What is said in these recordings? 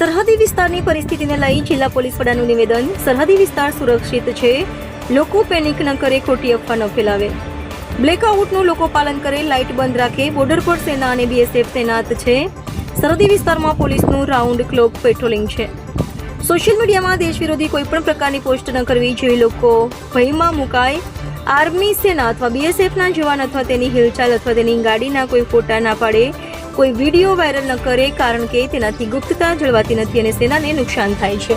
સરહદી વિસ્તારની પરિસ્થિતિને લઈ જિલ્લા પોલીસ વડાનું નિવેદન. સરહદી વિસ્તાર સુરક્ષિત છે. લોકો પેનિક ન કરે, ખોટી અફવા ન ફેલાવે. બ્લેકઆઉટનું લોકો પાલન કરે, લાઇટ બંધ રાખે, બોર્ડર પર સેના અને બીએસએફ તૈનાત છે. સરહદી વિસ્તારમાં પોલીસનું રાઉન્ડ ક્લોક પેટ્રોલિંગ છે. સોશિયલ મીડિયામાં દેશ વિરોધી કોઈપણ પ્રકારની પોસ્ટ ન કરવી જેવી લોકો ભયમાં મુકાય. આર્મી સેના અથવા બીએસએફના જવાન અથવા તેની હિલચાલ અથવા તેની ગાડીના કોઈ ફોટા ના પાડે. કોઈ વીડિયો વાયરલ ન કરે કારણ કે તેનાથી ગુપ્તતા જળવાતી નથી અને સેનાને નુકસાન થાય છે.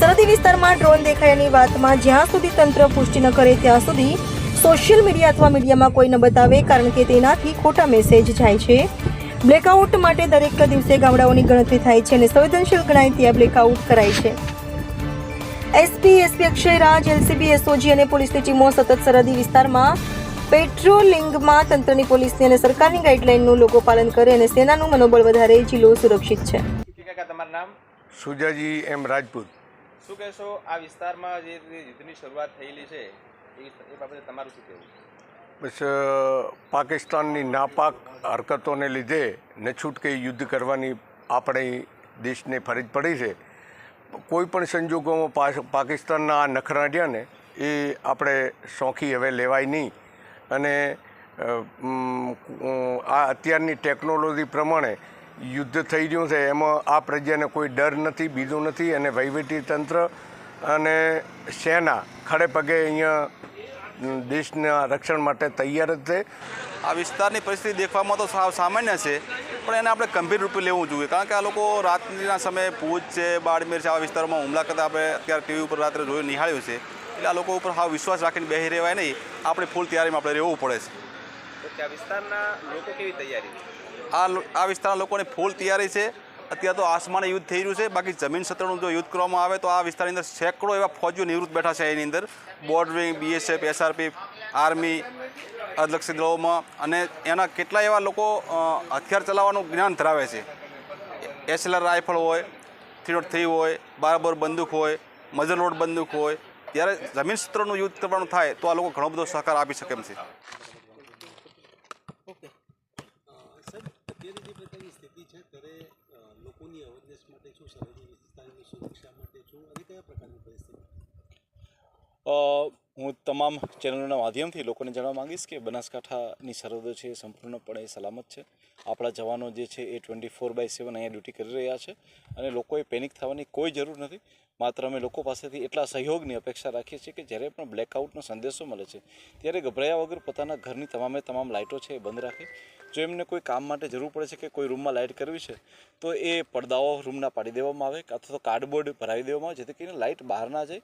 સરહદી વિસ્તારમાં ડ્રોન દેખાયાની વાતમાં જ્યાં સુધી તંત્ર પુષ્ટિ ન કરે ત્યાં સુધી સોશિયલ મીડિયા અથવા મીડિયામાં કોઈ ન બતાવે કારણ કે તેનાથી ખોટા મેસેજ જાય છે. બ્લેકઆઉટ માટે દરેક દિવસે ગામડાઓની ગણતરી થાય છે અને સંવેદનશીલ ગણાય ત્યાં બ્લેકઆઉટ કરાય છે. SP SP Akshayraj, LCB, SOG અને પોલીસની ટીમો સતત સરહદી વિસ્તારમાં પેટ્રોલિંગમાં તંત્રની પોલીસની અને સરકારની ગાઈડલાઈનનું લોકો પાલન કરે અને સેનાનું મનોબળ વધારે જિલ્લો સુરક્ષિત છે. તમારું નામ? સુજાજી એમ રાજપૂત. શું કહેશો આ વિસ્તારમાં જે યુદ્ધની શરૂઆત થયેલી છે એ બાબતે તમારું શું કહેવું બસ પાકિસ્તાનની નાપાક હરકતોને લીધે ન છૂટકે યુદ્ધ કરવાની આપણે દેશને ફરજ પડી છે. કોઈ પણ સંજોગોમાં પાકિસ્તાનના આ નખરા રહ્યા ને એ આપણે શોખી હવે લેવાય નહીં. અને આ અત્યારની ટેકનોલોજી પ્રમાણે યુદ્ધ થઈ રહ્યું છે, એમાં આ પ્રજાને કોઈ ડર નથી, બીજો નથી, અને વહીવટી તંત્ર અને સેના ખડે અહીંયા દેશના રક્ષણ માટે તૈયાર જ છે. આ વિસ્તારની પરિસ્થિતિ દેખવામાં તો સાવ સામાન્ય છે, પણ એને આપણે ગંભીર રૂપે લેવું જોઈએ, કારણ કે આ લોકો રાત્રિના સમયે ભૂજ છે, બાડમેર છે, આવા વિસ્તારોમાં હુમલા કરતા આપણે અત્યારે ટીવી ઉપર રાત્રે જોયું, નિહાળ્યું છે. એટલે આ લોકો ઉપર હા વિશ્વાસ રાખીને બેસી રહેવાય નહીં. આપણે ફૂલ તૈયારીમાં આપણે રહેવું પડે છે. તો આ વિસ્તારના લોકો કેવી તૈયારી? આ આ વિસ્તારના લોકોની ફૂલ તૈયારી છે. અત્યારે તો આસમાને યુદ્ધ થઈ રહ્યું છે. બાકી જમીન સત્રનું જો યુદ્ધ કરવામાં આવે તો આ વિસ્તારની અંદર સેંકડો એવા ફોજીઓ નિવૃત્ત બેઠા છે એની અંદર. Border wing BSF SRP army અધલક્ષી દળોમાં. અને એના કેટલા એવા લોકો હથિયાર ચલાવવાનું જ્ઞાન ધરાવે છે. એસએલઆર રાઇફલ હોય થ્રી નોટ થ્રી હોય બારબોર બંદૂક હોય મજર રોડ બંદૂક હોય ત્યારે જમીન ક્ષેત્રનું યુદ્ધ કરવાનું થાય તો આ લોકો ઘણો બધો સહકાર આપી શકે એમ છે. સાહેબ અત્યારે જે પ્રકારની સ્થિતિ છે ત્યારે લોકોની અવેરનેસ માટે શું સરહદી વિસ્તારની સુરક્ષા માટે શું અને કયા પ્રકારની પરિસ્થિતિ? અ, હું તમામ ચેનલોના માધ્યમથી લોકોને જણાવવા માંગીશ કે બનાસકાંઠાની સરહદો છે એ સંપૂર્ણપણે સલામત છે. આપણા જવાનો જે છે એ ટ્વેન્ટી ફોર બાય સેવન અહીંયા ડ્યુટી કરી રહ્યા છે અને લોકોએ પેનિક થવાની કોઈ જરૂર નથી. માત્ર અમે લોકો પાસેથી એટલા સહયોગની અપેક્ષા રાખીએ છીએ કે જ્યારે પણ બ્લેકઆઉટનો સંદેશો મળે છે, ત્યારે ગભરાયા વગર પોતાના ઘરની તમામે તમામ લાઇટો છે એ બંધ રાખે. જો એમને કોઈ કામ માટે જરૂર પડે છે કે કોઈ રૂમમાં લાઇટ કરવી છે, તો એ પડદાઓ રૂમના પાડી દેવામાં આવે અથવા તો કાર્ડબોર્ડ ભરાવી દેવામાં આવે જેથી કરીને લાઇટ બહાર ના જાય.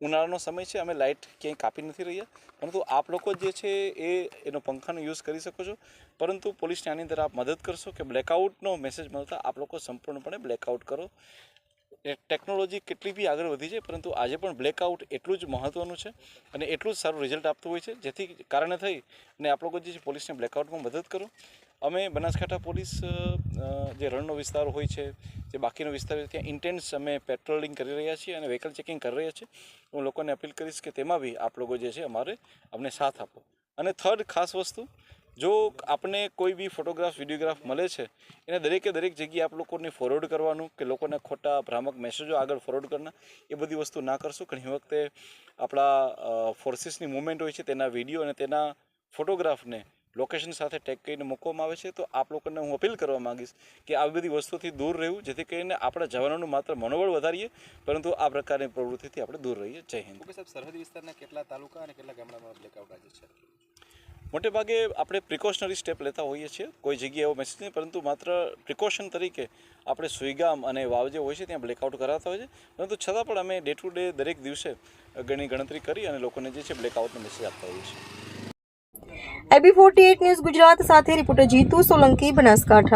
ઉનાળાનો સમય છે, અમે લાઇટ ક્યાંય કાપી નથી રહ્યા. પરંતુ આપ લોકો જે છે એ એનો પંખાનો યુઝ કરી શકો છો. પરંતુ પોલીસને આની અંદર આપ મદદ કરશો કે બ્લેકઆઉટનો મેસેજ મળતા આપ લોકો સંપૂર્ણપણે બ્લેકઆઉટ કરો. એ ટેકનોલોજી કેટલી બી આગળ વધી છે પરંતુ આજે પણ બ્લેકઆઉટ એટલું જ મહત્ત્વનું છે અને એટલું જ સારું રિઝલ્ટ આપતું હોય છે. જેથી કારણે થઈ અને આપ લોકો જે પોલીસને બ્લેકઆઉટમાં મદદ કરો. અમે બનાસકાંઠા પોલીસ જે રણનો વિસ્તાર હોય છે, જે બાકીનો વિસ્તાર હોય ત્યાં ઇન્ટેન્સ અમે પેટ્રોલિંગ કરી રહ્યા છીએ અને વ્હીકલ ચેકિંગ કરી રહ્યા છીએ. હું લોકોને અપીલ કરીશ કે તેમાં બી આપ લોકો જે છે અમારે અમને સાથ આપો. અને થર્ડ ખાસ વસ્તુ, જો આપને કોઈ બી ફોટોગ્રાફ વિડીયોગ્રાફ મળે છે, એને દરેકે દરેક જગ્યાએ આપ લોકોને ફોરવર્ડ કરવાનું કે લોકોને ખોટા, ભ્રામક મેસેજો આગળ ફોરવર્ડ કરના એ બધી વસ્તુ ના કરશો. ઘણી વખતે આપણા ફોર્સીસની મુવમેન્ટ હોય છે, તેના વીડિયો અને તેના ફોટોગ્રાફને લોકેશન સાથે ટેગ કરીને મૂકવામાં આવે છે તો આપ લોકોને હું અપીલ કરવા માંગીશ કે આવી બધી વસ્તુથી દૂર રહેવું જેથી કરીને આપણા જવાનોનું માત્ર મનોબળ વધારીએ પરંતુ આ પ્રકારની પ્રવૃત્તિથી આપણે દૂર રહીએ. જય હિન્દ. ઓકે સાહેબ સરહદી વિસ્તારના કેટલા તાલુકા અને કેટલા ગામડામાં બ્લેકઆઉટ આજે છે? મોટે ભાગે આપણે પ્રિકોશનરી સ્ટેપ લેતા હોઈએ છીએ. કોઈ જગ્યાએ એવો મેસેજ નહીં પરંતુ માત્ર પ્રિકોશન તરીકે આપણે સુઈગામ અને વાવ જે હોય છે ત્યાં બ્લેકઆઉટ કરાવતા હોય છે. પરંતુ છતાં પણ અમે ડે ટુ ડે દરેક દિવસે ઘણી ગણતરી કરી અને લોકોને જે છે બ્લેકઆઉટનો મેસેજ આપતા હોઈએ છીએ. એબી ફોર્ટી ન્યૂઝ ગુજરાત સાથે રિપોર્ટર જીતુ સોલંકી બનાસકાંઠા.